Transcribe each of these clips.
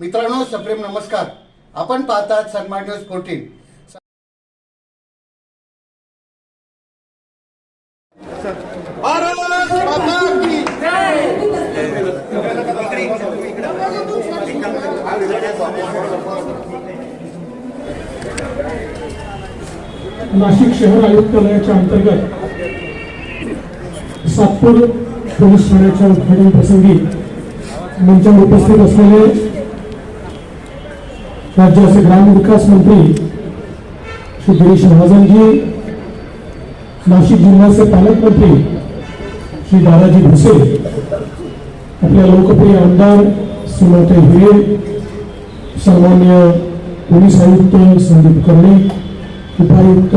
मित्रांनो सप्रेम नमस्कार. आपण पाहतात सन्मान न्यूज फोर्टीन. नाशिक शहर आयुक्तालयाच्या अंतर्गत सातपूर पोलीस ठाण्याच्या उद्घाटन प्रसंगी मंचावर उपस्थित असलेले राज्याचे ग्रामविकास मंत्री श्री गिरीश महाजनजी नाशिक जिल्ह्याचे पालकमंत्री श्री दादाजी भुसे आपल्या लोकप्रिय आमदार सुमते हिरे सामान्य पोलीस आयुक्त संदीप कर्णे उपायुक्त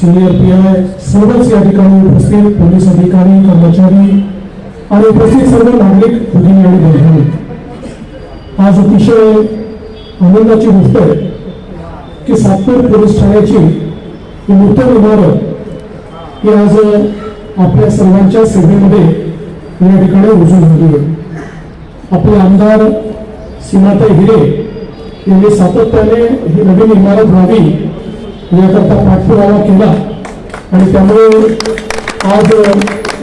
सिनियर पी आय सर्वच या ठिकाणी उपस्थित पोलीस अधिकारी कर्मचारी आणि उपस्थित सर्व नागरिक भगिनी आणि बंधू. आज अतिशय आनंदाची गोष्ट आहे की सातपूर पोलीस ठाण्याची ही नूतन इमारत ही आज आपल्या सर्वांच्या सेवेमध्ये या ठिकाणी रुजू झाली आहे. आपले आमदार सीमाताई हिरे यांनी सातत्याने ही नवीन इमारत व्हावी याकरता पाठपुरावा केला आणि त्यामुळे आज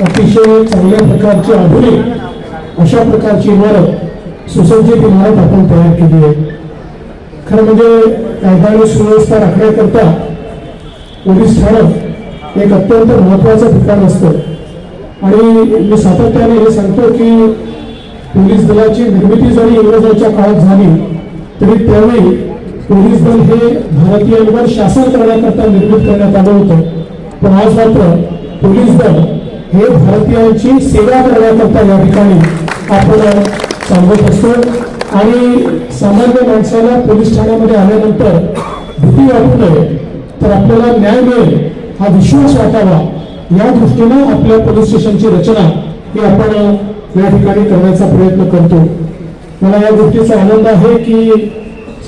अतिशय चांगल्या प्रकारची आधुनिक अशा प्रकारची इमारत सुसज्जित इमारत आपण तयार केली आहे. खरं म्हणजे कायदा आणि सुव्यवस्था राखण्याकरता पोलीस ठाणं एक अत्यंत महत्वाचं ठिकाण असतं. आणि मी सातत्याने हे सांगतो की पोलीस दलाची निर्मिती जरी इंग्रजांच्या काळात झाली तरी त्यावेळी पोलीस दल हे भारतीयांवर शासन करण्याकरता निर्मित करण्यात आलं होतं. पण आज मात्र पोलीस दल हे भारतीयांची सेवा करण्याकरता या ठिकाणी आपण सांगत असतो. आणि सामान्य माणसाला पोलीस ठाण्यामध्ये आल्यानंतर भीती वाटू नये तर आपल्याला न्याय मिळेल हा विश्वास वाटावा. या दृष्टीनं आपल्या पोलीस स्टेशनची रचना ही आपण या ठिकाणी करण्याचा प्रयत्न करतो. मला या गोष्टीचा आनंद आहे की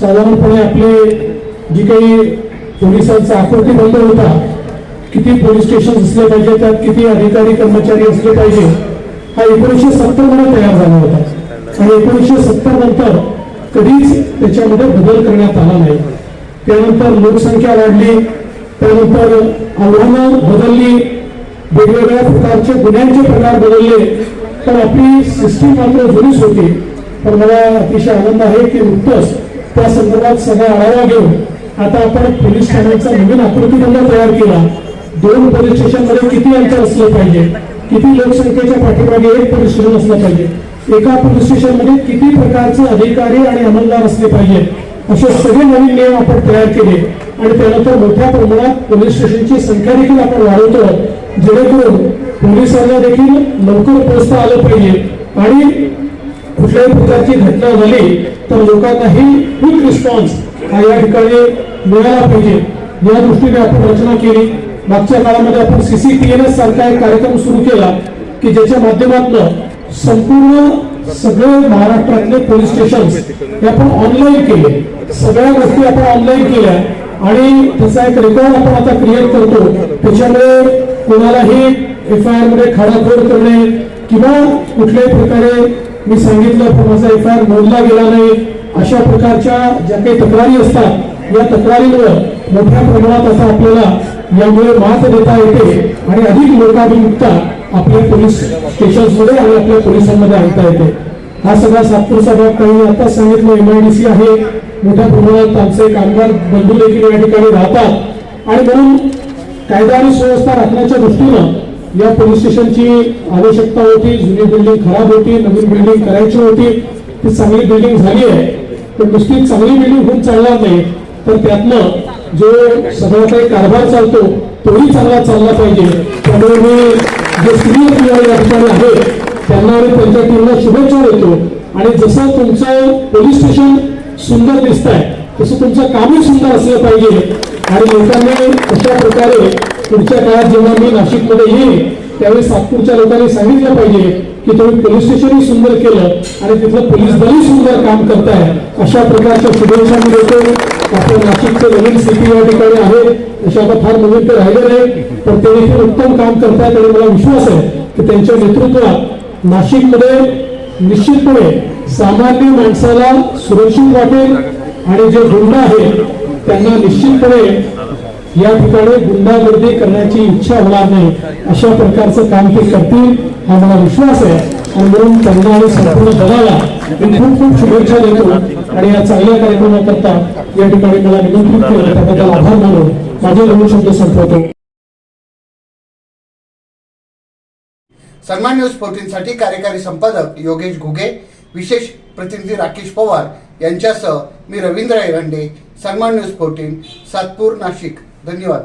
साधारणपणे आपले जी काही पोलिसांचा आकृती बंद होता किती पोलीस स्टेशन असले पाहिजे त्यात किती अधिकारी कर्मचारी असले पाहिजे हा एकोणीसशे सत्तरमध्ये तयार झाला होता. आणि एकोणीसशे सत्तर नंतर कधीच त्याच्यामध्ये बदल करण्यात आला नाही. त्यानंतर लोकसंख्या वाढली त्यानंतर आव्हानं बदलली वेगवेगळ्या प्रकारचे गुन्ह्यांचे प्रकार बदलले. तर आपली सिस्टीम मात्र जुनीच होती. पण मला अतिशय आनंद आहे की नुकतंच त्या संदर्भात सगळा आढावा घेऊन आता आपण पोलीस ठाण्याचा नवीन आकृतीबंध तयार केला. दोन पोलीस स्टेशनमध्ये किती अंतर असलं पाहिजे? किती लोकसंख्येच्या पाठीमागे एक पोलीस स्टेशन असलं पाहिजे? एका पोलीस स्टेशनमध्ये किती प्रकारचे अधिकारी आणि अंमलदार असले पाहिजेत असे सगळे नवीन नियम आपण तयार केले. आणि त्यानंतर मोठ्या प्रमाणात पोलीस स्टेशनची संख्या देखील आपण वाढवतो. जेणेकरून पोलिसांना देखील लवकर पोहोचता आलं पाहिजे. आणि कुठल्याही प्रकारची घटना झाली तर लोकांनाही क्विक रिस्पॉन्स हा या ठिकाणी मिळाला पाहिजे. या दृष्टीने आपण रचना केली. मागच्या काळामध्ये आपण सीसीटीएनएस सारखा एक कार्यक्रम सुरू केला की ज्याच्या माध्यमातून संपूर्ण सगळे महाराष्ट्रातले पोलीस स्टेशन हे आपण ऑनलाईन केले. सगळ्या गोष्टी आपण ऑनलाईन केल्या. आणि त्याचा एक रेकॉर्ड आपण आता क्रिएट करतो. त्याच्यामुळे कोणालाही एफ आय आरमध्ये खाडाखोड करणे किंवा कुठल्याही प्रकारे मी सांगितलं पण माझा एफ आय आर नोंदला गेला नाही अशा प्रकारच्या ज्या काही तक्रारी असतात या तक्रारींवर मोठ्या प्रमाणात असं आपल्याला यामुळे मात देता येते आणि अधिक लोकाभिमुक्ता आपल्या पोलीस स्टेशन्समध्ये आणि आपल्या पोलिसांमध्ये आणता येते. हा सगळा सातपूरचा भाग काही आता सांगितलं एमआयडीसी आहे. मोठ्या प्रमाणात आमचे कामगार बंधू देखील या ठिकाणी राहतात. आणि म्हणून कायदा आणि सुव्यवस्था राखण्याच्या दृष्टीनं या पोलीस स्टेशनची आवश्यकता होती जुनी बिल्डिंग खराब होती नवीन बिल्डिंग करायची होती. ती चांगली बिल्डिंग झाली आहे. पण नुसती चांगली बिल्डिंग होऊन चालणार नाही. तर त्यातनं जो सगळा काही कारभार चालतो तोही चांगला चालला पाहिजे. त्यामुळे मी जे सिनियर पीआय या ठिकाणी आहेत. त्यांना आम्ही त्यांच्या टीमला शुभेच्छा देतो. आणि जसं तुमचं पोलीस स्टेशन सुंदर दिसत आहे तसं तुमचं कामही सुंदर असलं पाहिजे. आणि लोकांनी अशा प्रकारे पुढच्या काळात जेव्हा मी नाशिकमध्ये येईन त्यावेळी सातपूरच्या लोकांनी सांगितलं पाहिजे की तुम्ही पोलीस स्टेशनही सुंदर केलं आणि तिथलं पोलीस दलही सुंदर काम करताय. अशा प्रकारच्या शुभेच्छा मी देतो. आपल्या नाशिकचे नवीन सिटी या ठिकाणी आहे तसे आता फार नवीन ते राहिले नाही पण ते देखील उत्तम काम करतायत आणि मला विश्वास आहे की त्यांच्या नेतृत्वात नाशिकमध्ये निश्चितपणे सामान्य माणसाला सुरक्षित वाटेल आणि जे गुंड आहेत त्यांना निश्चितपणे या ठिकाणी गुंडागर्दी करण्याची इच्छा होणार नाही. अशा प्रकारचं काम ते करतील हा मला विश्वास आहे. आणि म्हणून त्यांना आणि संपूर्ण दलाला मी खूप खूप शुभेच्छा देतो. आणि या चांगल्या कार्यक्रमाकरता या ठिकाणी मला निमंत्रित केलं त्याबद्दल आभार मानून माझे दोन शब्द संपवतो. सन्मान न्यूज फोर्टीनसाठी कार्यकारी संपादक योगेश घुगे विशेष प्रतिनिधी राकेश पवार यांच्यासह मी रवींद्र एरंडे सन्मान न्यूज फोर्टीन सातपूर नाशिक. धन्यवाद.